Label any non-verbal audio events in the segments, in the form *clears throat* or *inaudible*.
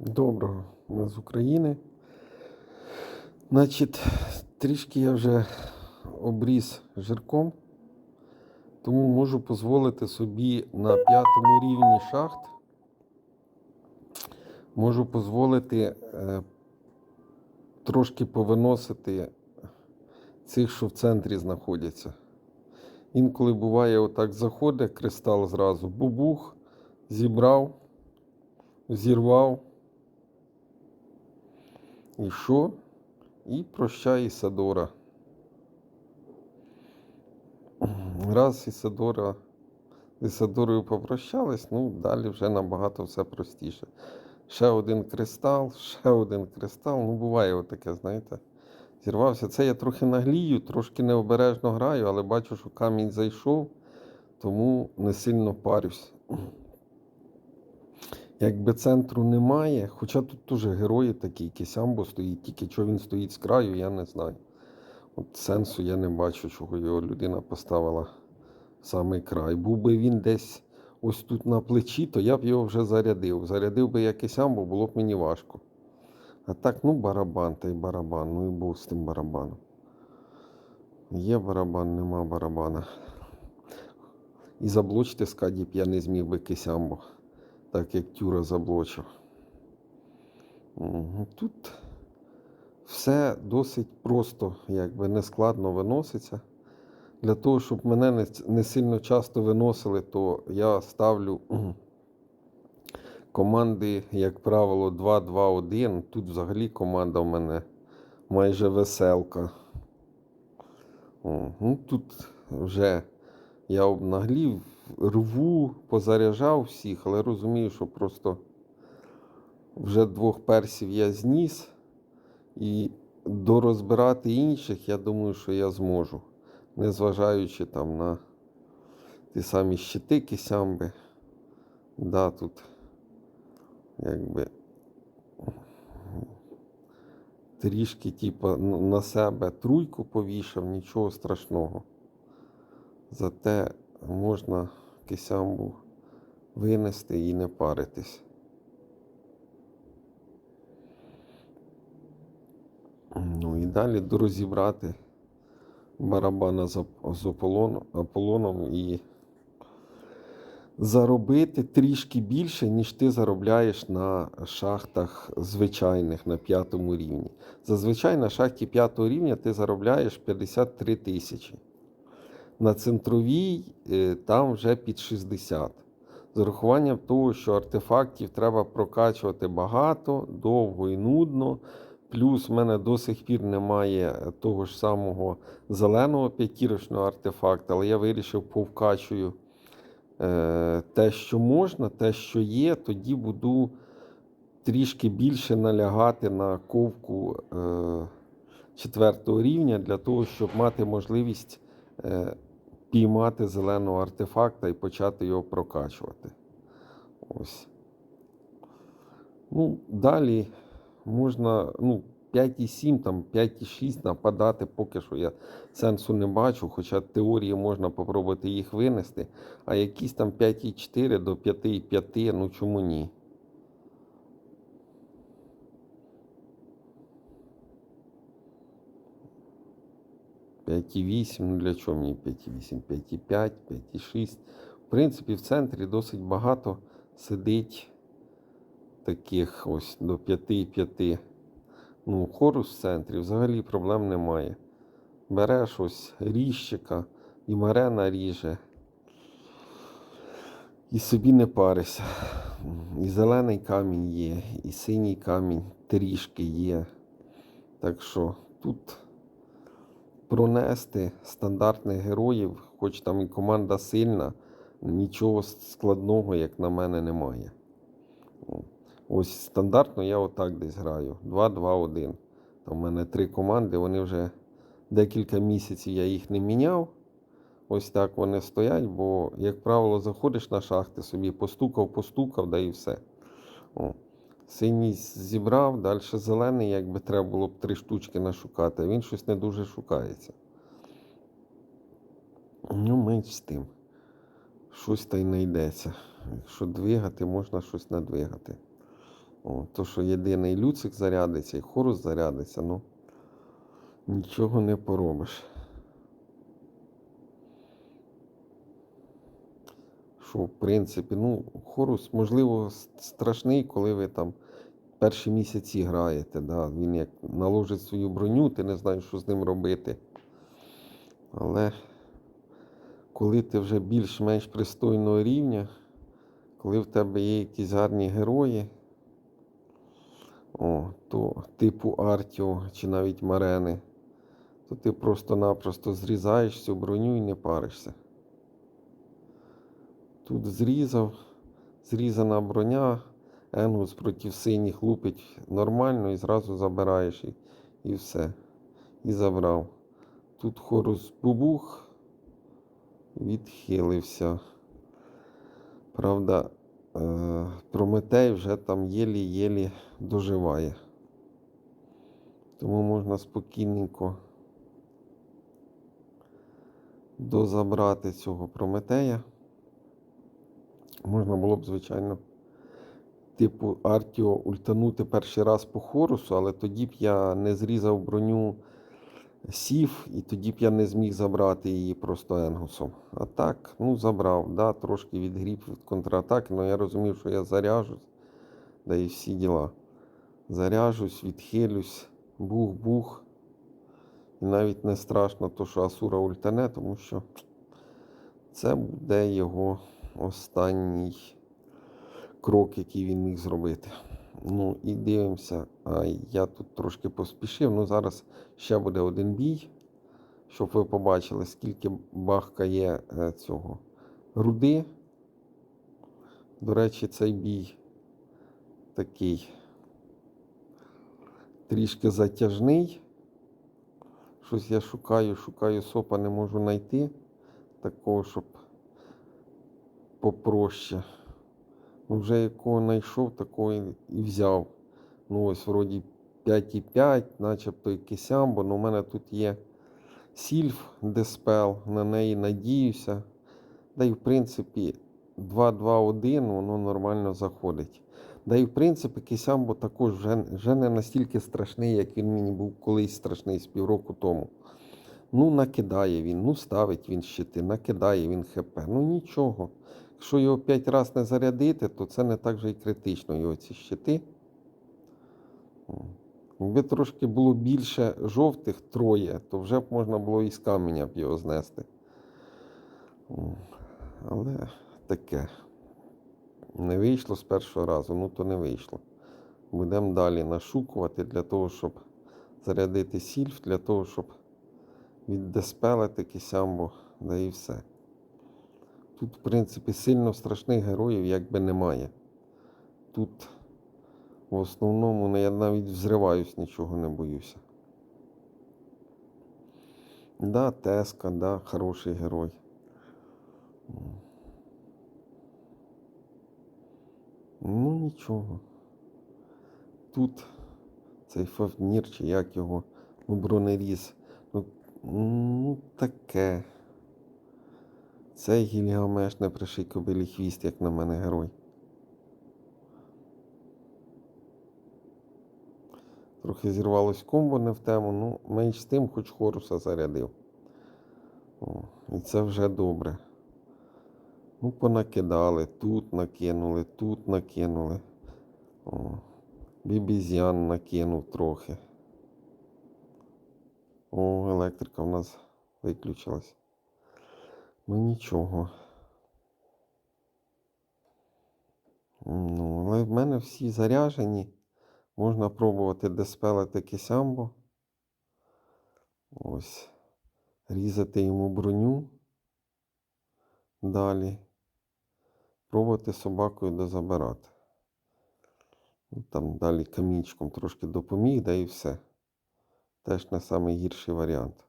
Доброго, ми з України. Значить, трішки я вже обріз жирком, тому можу дозволити собі на п'ятому рівні шахт. Можу дозволити е, трошки повиносити цих, що в центрі знаходяться. Інколи буває, отак заходить кристал зразу, бубух, зібрав, зірвав. І що? І прощай Ісадора. Раз Ісадора Ісадорою попрощались, ну далі вже набагато все простіше. Ще один кристал, ще один кристал. Ну, буває отаке, знаєте. Зірвався. Це я трохи наглію, трошки необережно граю, але бачу, що камінь зайшов, тому не сильно парюсь. Якби центру немає, хоча тут теж герої такі, Кисямбо стоїть, тільки що він стоїть з краю, я не знаю. От сенсу я не бачу, чого його людина поставила в самий край. Був би він десь ось тут на плечі, то я б його вже зарядив. Зарядив би я Кисямбо, було б мені важко. А так, ну барабан та й барабан, ну і Бог з тим барабаном. Є барабан, нема барабана. І заблочити скаді б я не зміг би Кисямбо так як Тюра заблочив. Тут все досить просто, якби нескладно виноситься. Для того, щоб мене не, сильно часто виносили, то я ставлю *clears throat* команди, як правило, 2-2-1. Тут взагалі команда в мене майже веселка. Тут вже я обнаглів, рву, позаряджав всіх, але розумію, що просто вже двох персів я зніс. І дорозбирати інших, я думаю, що я зможу. Незважаючи там на ті самі щити кисямби. Да, тут якби трішки, типу, на себе труйку повішав, нічого страшного. Зате можна кисямбу винести і не паритись. Ну і далі дорозібрати барабана з, Аполлоном і заробити трішки більше, ніж ти заробляєш на шахтах звичайних на п'ятому рівні. Зазвичай на шахті п'ятого рівня ти заробляєш 53 тисячі. На центровій е, там вже під 60. З урахуванням того, що артефактів треба прокачувати багато, довго і нудно. Плюс в мене до сих пір немає того ж самого зеленого п'ятірочного артефакта, але я вирішив повкачую е, те, що можна, те, що є, тоді буду трішки більше налягати на ковку е, четвертого рівня для того, щоб мати можливість піймати зеленого артефакта і почати його прокачувати. Ось. Ну, далі можна, ну, 5,7, там 5,6 нападати, поки що я сенсу не бачу, хоча теорії можна попробувати їх винести, а якісь там 5,4 до 5,5, ну чому ні? П'ять і вісім, ну для чого мені 5,8, 5,5, 5,6. В принципі, в центрі досить багато сидить таких ось до 5,5. Ну, хорус в центрі взагалі проблем немає. Береш ось ріжчика, і марена ріже. І собі не парися. І зелений камінь є, і синій камінь трішки є. Так що тут пронести стандартних героїв, хоч там і команда сильна, нічого складного, як на мене, немає. Ось стандартно я отак десь граю. 2-2-1. Там в мене три команди, вони вже декілька місяців я їх не міняв. Ось так вони стоять, бо, як правило, заходиш на шахти, собі постукав, постукав, да і все. О. Синій зібрав, далі зелений, якби треба було б три штучки нашукати, а він щось не дуже шукається. Ну, менш з тим. Щось та й не йдеться. Якщо двигати, можна щось надвигати. О, то, що єдиний люцик зарядиться і хорус зарядиться, ну нічого не поробиш. Що, в принципі, ну, хорус, можливо, страшний, коли ви там перші місяці граєте. Да? Він як наложить свою броню, ти не знаєш, що з ним робити. Але коли ти вже більш-менш пристойного рівня, коли в тебе є якісь гарні герої, о, то типу Артіо чи навіть Марени, то ти просто-напросто зрізаєш цю броню і не паришся. Тут зрізав, зрізана броня, Енгус проти синіх лупить нормально і зразу забираєш і, і все. І забрав. Тут хорус бубух, відхилився. Правда, е, Прометей вже там єлі-єлі доживає. Тому можна спокійненько дозабрати цього Прометея. Можна було б, звичайно, типу Артіо ультанути перший раз по хорусу, але тоді б я не зрізав броню сів, і тоді б я не зміг забрати її просто Енгусом. А так, ну, забрав, да, трошки відгріб від контратаки, але я розумів, що я заряжусь, да і всі діла. Заряжусь, відхилюсь, бух-бух. І навіть не страшно, то, що Асура ультане, тому що це буде його останній крок, який він міг зробити. Ну і дивимося. Я тут трошки поспішив. Ну зараз ще буде один бій, щоб ви побачили, скільки бахка є е, цього руди. До речі, цей бій такий трішки затяжний. Щось я шукаю, шукаю сопа, не можу знайти. Такого, щоб попроще. Ну, вже якого знайшов, такого і і взяв. Ну, ось вроді 5,5, начебто якийсь амбо, але у мене тут є сільф диспел, на неї надіюся. Да і в принципі 2.2.1 воно нормально заходить. Да і в принципі Кисямбо також вже, вже не настільки страшний, як він мені був колись страшний з півроку тому. Ну, накидає він, ну ставить він щити, накидає він ХП. Ну нічого. Якщо його 5 разів не зарядити, то це не так же і критично його ці щити. Якби трошки було більше жовтих троє, то вже б можна було і з каменя б його знести. Але таке. Не вийшло з першого разу, ну то не вийшло. Будемо далі нашукувати для того, щоб зарядити сільф, для того, щоб віддеспелити кисямбо, да і все. Тут, в принципі, сильно страшних героїв якби немає. Тут в основному ну, я навіть взриваюсь, нічого не боюся. Да, Теска, да, хороший герой. Ну нічого. Тут цей Фавнір, чи як його, ну, бронеріз. Ну, ну таке. Цей Гільгамеш не приший кобилі хвіст, як на мене герой. Трохи зірвалось комбо не в тему, ну менш з тим, хоч хоруса зарядив. О, і це вже добре. Ну, понакидали, тут накинули, тут накинули. О, бібізян накинув трохи. О, електрика в нас виключилась. Ну нічого. Ну, але в мене всі заряжені. Можна пробувати деспелити кисямбо. Ось. Різати йому броню. Далі. Пробувати собакою дозабирати. Ну, Там далі камінчиком трошки допоміг, да і все. Теж не найгірший варіант.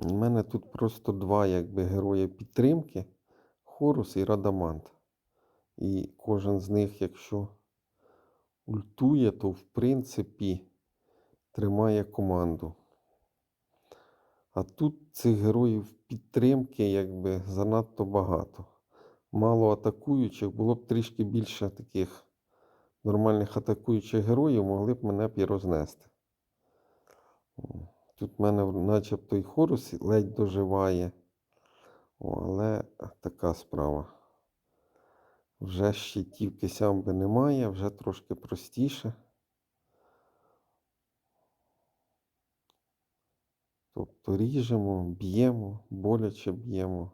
У мене тут просто два якби герої підтримки Хорус і Радамант. І кожен з них, якщо ультує, то в принципі тримає команду. А тут цих героїв підтримки якби занадто багато. мало атакуючих, було б трішки більше таких нормальних атакуючих героїв, могли б мене б і рознести. Тут в мене начебто і Хорус ледь доживає. О, але така справа. Вже щитівки сямби немає, вже трошки простіше. Тобто ріжемо, б'ємо, боляче б'ємо.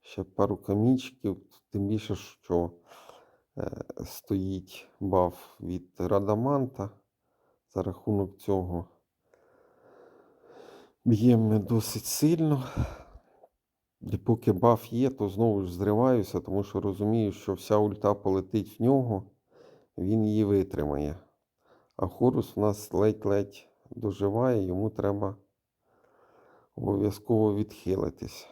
Ще пару камінчиків, тим більше, що е, стоїть баф від Радаманта. За рахунок цього б'ємо досить сильно. І поки баф є, то знову ж зриваюся, тому що розумію, що вся ульта полетить в нього, він її витримає. А Хорус в нас ледь-ледь доживає, йому треба обов'язково відхилитись.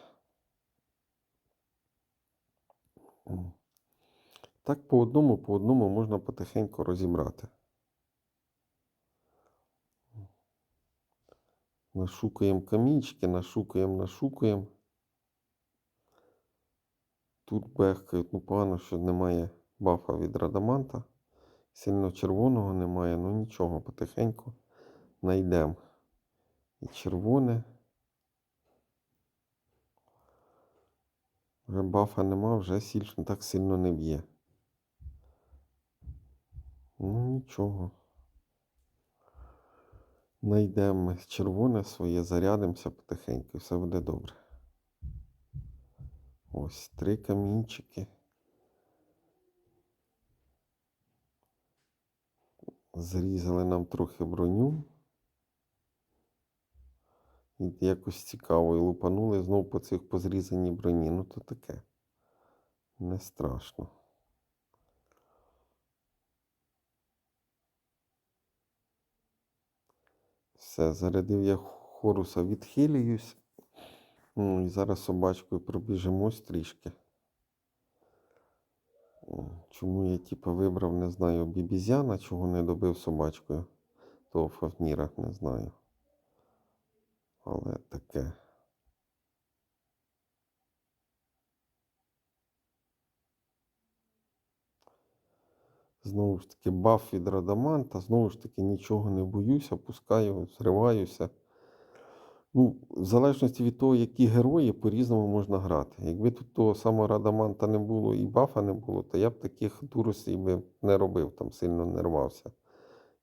Так по одному, по одному можна потихеньку розібрати. Нашукаємо камінчики, нашукаємо, нашукаємо. Тут бехкають, ну погано, що немає бафа від Радаманта. Сильно червоного немає, ну нічого, потихеньку знайдемо. І червоне. Вже бафа нема, вже сіль так сильно не б'є. Ну нічого. Найдемо червоне своє, зарядимося потихеньку, і все буде добре. Ось три камінчики. Зрізали нам трохи броню. І якось цікаво, і лупанули знов по цих позрізаній броні. Ну то таке. Не страшно. Все, зарядив я хоруса, відхилююсь. Ну, і зараз собачкою пробіжимось трішки. Чому я типу вибрав, не знаю, бібізяна, чого не добив собачкою. Того Фавніра, не знаю. Але таке. Знову ж таки, баф від Радаманта, знову ж таки, нічого не боюся, пускаю, зриваюся. Ну, в залежності від того, які герої, по-різному можна грати. Якби тут того самого Радаманта не було і бафа не було, то я б таких дуростей би не робив, там сильно не рвався.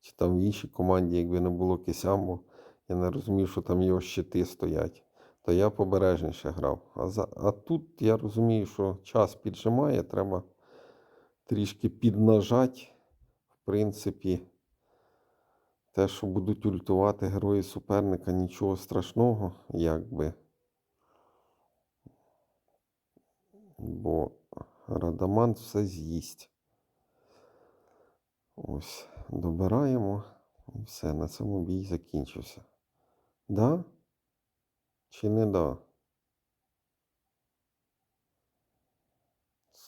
Чи там в іншій команді, якби не було Кисямбо, я не розумів, що там його щити стоять, то я побережніше грав. А, за... а тут я розумію, що час піджимає, треба трішки піднажати. В принципі, те, що будуть ультувати герої суперника, нічого страшного, якби. Бо Радамант все з'їсть. Ось, добираємо. І все, на цьому бій закінчився. Да? Чи не да?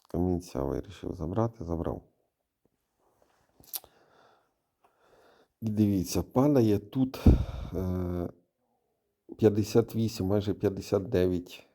Камінця вирішив забрати, забрав. І дивіться, падає тут е, 58, майже 59